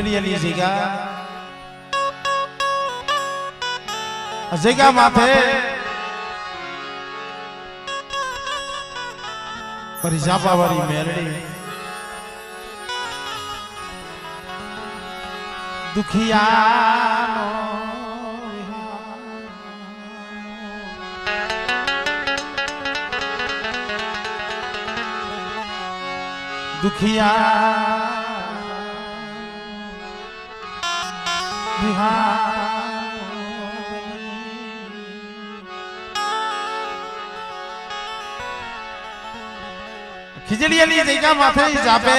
ખીચડીયાની જગ્યા જગ્યા માથે ફરી ઝાપાવાળી મેલડી દુખિયા દુખિયા ખીચડીયાની જગ્યા માથે જાપે.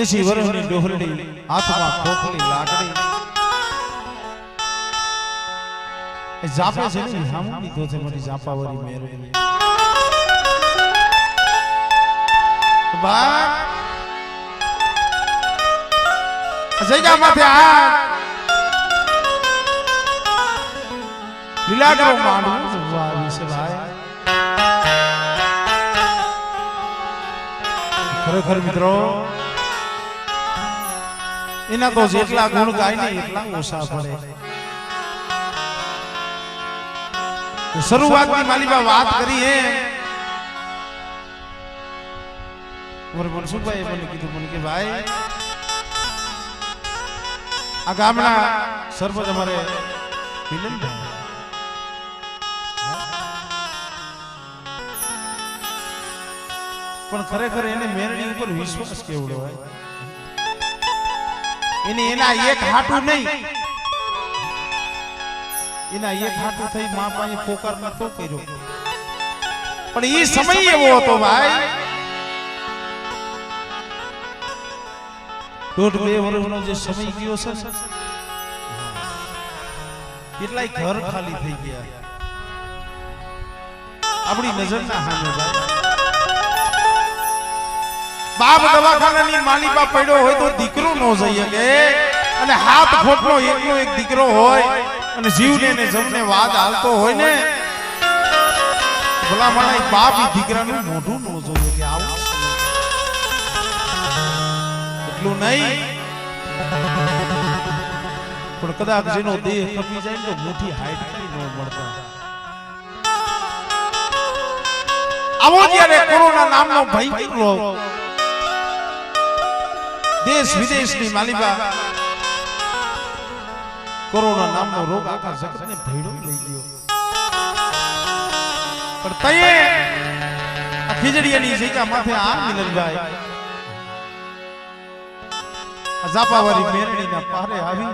એ શિવરની ડોહરડી, હાથમાં ખોખલી લાકડી. જાપે છે ને, હામું લીધો છે, મારી જાપાવરી મેરડી બા જગ્યા માથે આ લીલા માનું. આવી ભાઈ ખરેખર મિત્રો, એના તો જેટલા ગુણ ગાય ને એટલા ઓછા પડે. શરૂઆતની માલિકા વાત કરી હે મારે મનસુખભાઈ મને કીધું, મને કે ભાઈ આ ગામના સરપંચ અમારે પણ ખરેખર એને મેરણી ઉપર વિશ્વાસ કેવડો હોય? એને એના એક હાટું નહીં. એના એક હાટું થઈ મા પાસે પોકાર નતો કર્યો. પણ એ સમય એવો હતો ભાઈ દોઢ બે વર્ષનો જે સમય ગયો છે કેટલાય ઘર ખાલી થઈ ગયા. આપણી નજરના સામે ભાઈ બાપ દવાખાનાની માલિકા પડ્યો હોય તો દીકરો ન જઈ શકે. અને હાથ ખોટનો એકનો એક દીકરો હોય અને જીવને ને જમને વાદ હાલતો હોય ને ભલા માણા બાપ દીકરાનું મોઢું ન જોઈએ કે આવું એટલું નહીં. પણ કદાચ જેનો દેહ કપી જાય ને તો મોટી હાઈટથી ન મળતા. આવો જ્યારે કોરોના નામનો ભયંકર રોગ દેશ વિદેશની માલિકા કોરોના નામનો રોગ આખા જગતને ભેડો લઈ ગયો. પણ તયે આ ખીજડીયાની જગ્યા માથે આ મિલનભાઈ ઝાપાવાળી મેરણીના પારે આવી.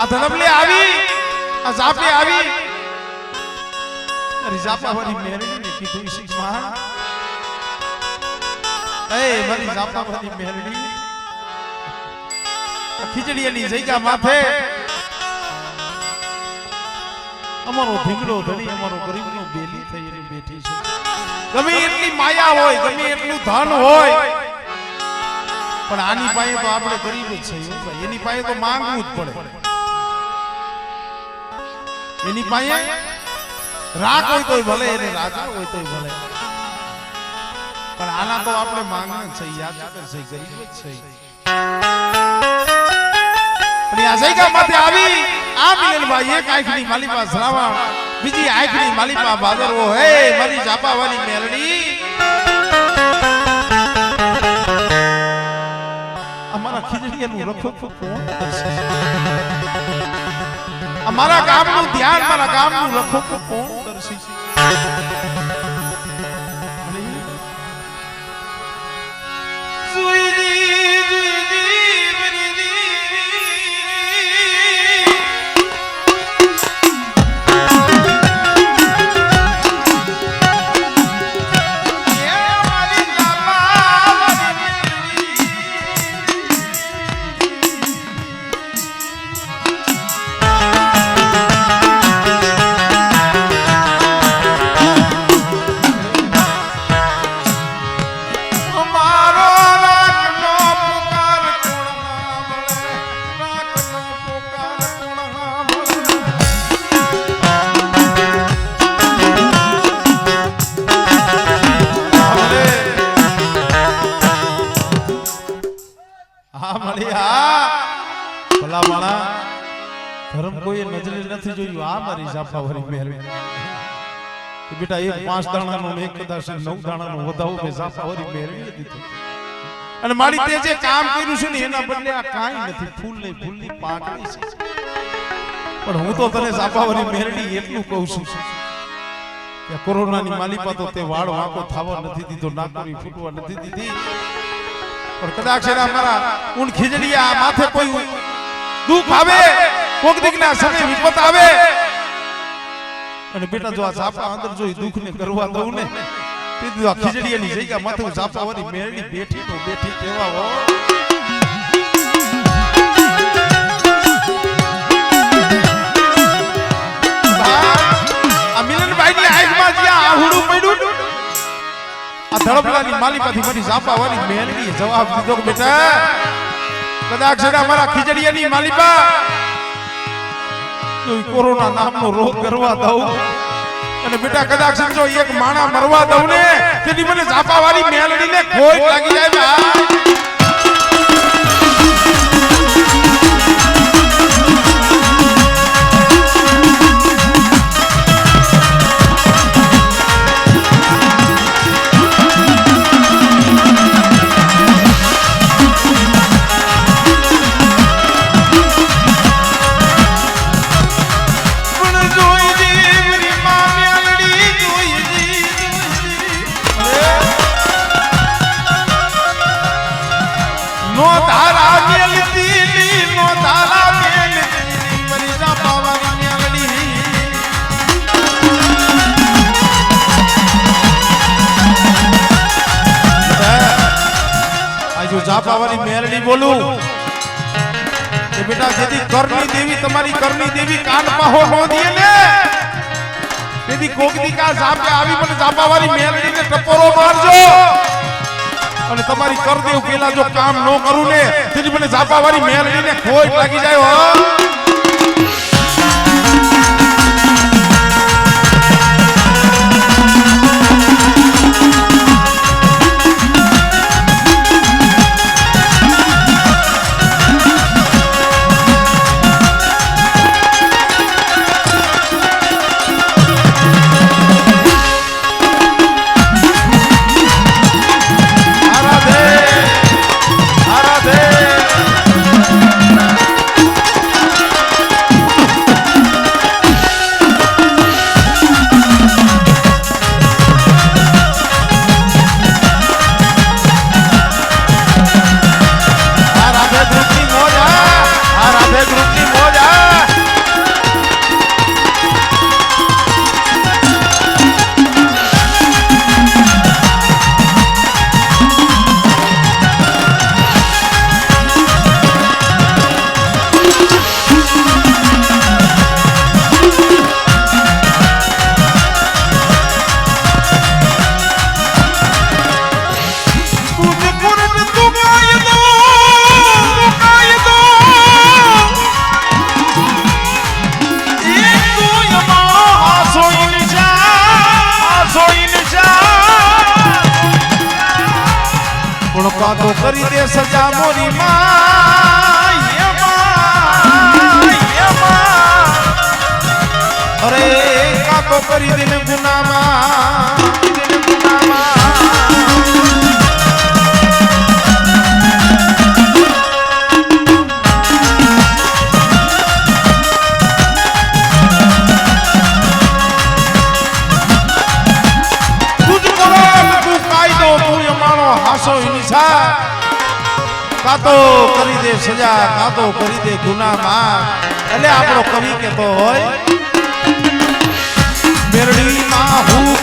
આ ધડબલે આવી, આ ઝાપે આવી. અરે ઝાપાવાળી મેરણીને કીધું ઈશી એ, મારી ઝાપાવાળી મેરણી ખીચડીયાની જગ્યા માથે. અમારો ભીંગડો ધણી, અમારો ગરીબનો બેલી થઈને બેઠી છે. ગમે એટલી માયા હોય, ગમે એટલું ધન હોય પણ આની પાસે તો આપણે ગરીબ જ છે એની પાસે તો માંગવું જ પડે. એની પાસે રાખ હોય તોય ભલે એને રાજા હોય તોય ભલે. પણ આના તો આપણે માંગવા જ છે યાદ છે. ગરીબ જ છે. પણ આ જગ્યા માથે આવી આ મિલનભાઈ એક આંખની માલિપા શ્રાવણ બીજી આંખની માલિપા ભાદરવો હે મારી જાપાવાની મેલડી. અમારા ગામનું ધ્યાન મારા ગામનું રખો કોણ કરશે ધર્મ કોઈ નજરે નથી જોયું. આ મારી જાફાવરી મહેરબાની કે બેટા, એક પાંચ દાણાનો એક કદાચ નવ દાણાનો વધાવો મેં જાફાવરી મેળવી દીધો. અને મારી તે જે કામ કર્યું છે ને, એના બદલે આ કાંઈ નથી. ફૂલ નહીં ફૂલની પાંખડી છે. પણ હું તો તને જાફાવરી મેરડી એટલું કહું છું કે કોરોનાની માલિપા તો તે વાળ વાંકો થવા નથી દીધો નાકોરી ફૂટવા નથી દીધી. પણ કદાચ એના મારા ઊંડ આ માથે કોઈ દુઃખ આવે કોક દીકના સમય વિપત આવે. અને બેટા જો આ ઝાપા અંદર જો દુઃખ દુઃખને કરવા દઉં ને તે દી આ ખીજડીયાની જગ્યા માથે હું. મેળડી બેઠી તો બેઠી કેવા હો ને, જવાબ દીધો બેટા કદાચ ને અમારા ખીજડીયાની માલિપા ઈ કોરોના નામનો રોગ કરવા દઉં. અને બેટા કદાચ સમજો, એક માણા મરવા દઉં ને તેની મને ઝાપાવાળી મેલડીને કોઈ લાગી જાય. જો મેલડી બોલું. કે બેટા, જેથી કરની દેવી તમારી કરની દેવી કાન પાહો નો દીએ ને. તેથી કોકદી કા ઝાપે આવી મને ઝાપાવાળી મેલડીને ટપોરો મારજો. અને તમારી કર દેવ પેલા જો કામ નો કરું ને, તેથી મને ઝાપાવાળી મેલડીને ખોટ લાગી જાય, હો. પણ કાતો કરી દે સજા મોરી માં અરે કાતો કરી દે ગુનામાં ગુનામાં. અમારો હાસો હિંસા. કાં તો કરી દે સજા, કાતો કરી દે ગુનામાં એટલે આપણો કવિ કેતો હોય બેરડીમાં હુકમનો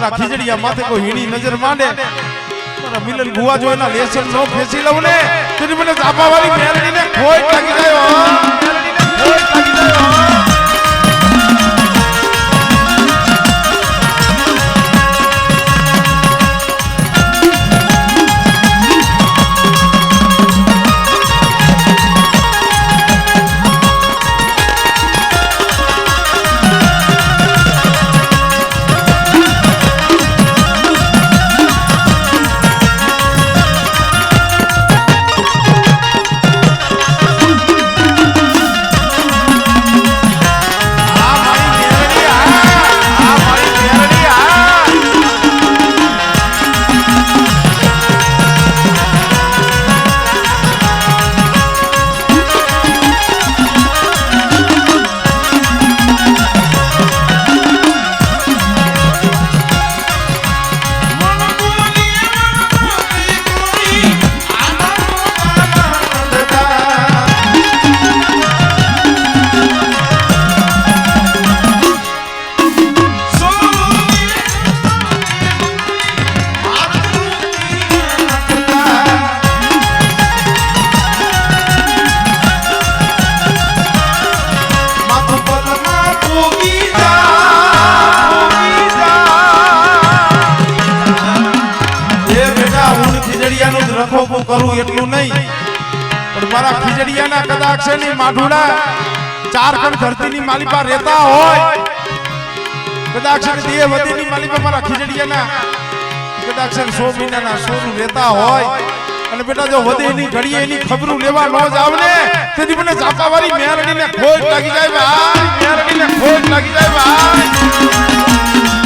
મારા ખીજડીયા માથે કોઈ હીણી નજર માંડે. મારા મિલન ગુવા જો એના લેસન નો ફેસી લઉં ને તેથી મને ચાપાવાળી મેલડીને કોઈ લાગી ગયો. કોઈ ટકી ગયો. ધરતીની માલિપા રહેતા હોય. કદાક્ષર છે ને દેહ વધીની માલિપા મારા ખીજડીયાના. ને સો મહિનાના સોનું રહેતા હોય. અને બેટા જો વધે એની ઘડીએ એની ખબરું લેવા ન જ આવને તેથી મને ચાપાવાળી મેરડીને ખોટ લાગી જાય ભાઈ. મેરડીને ખોટ લાગી જાય ભાઈ.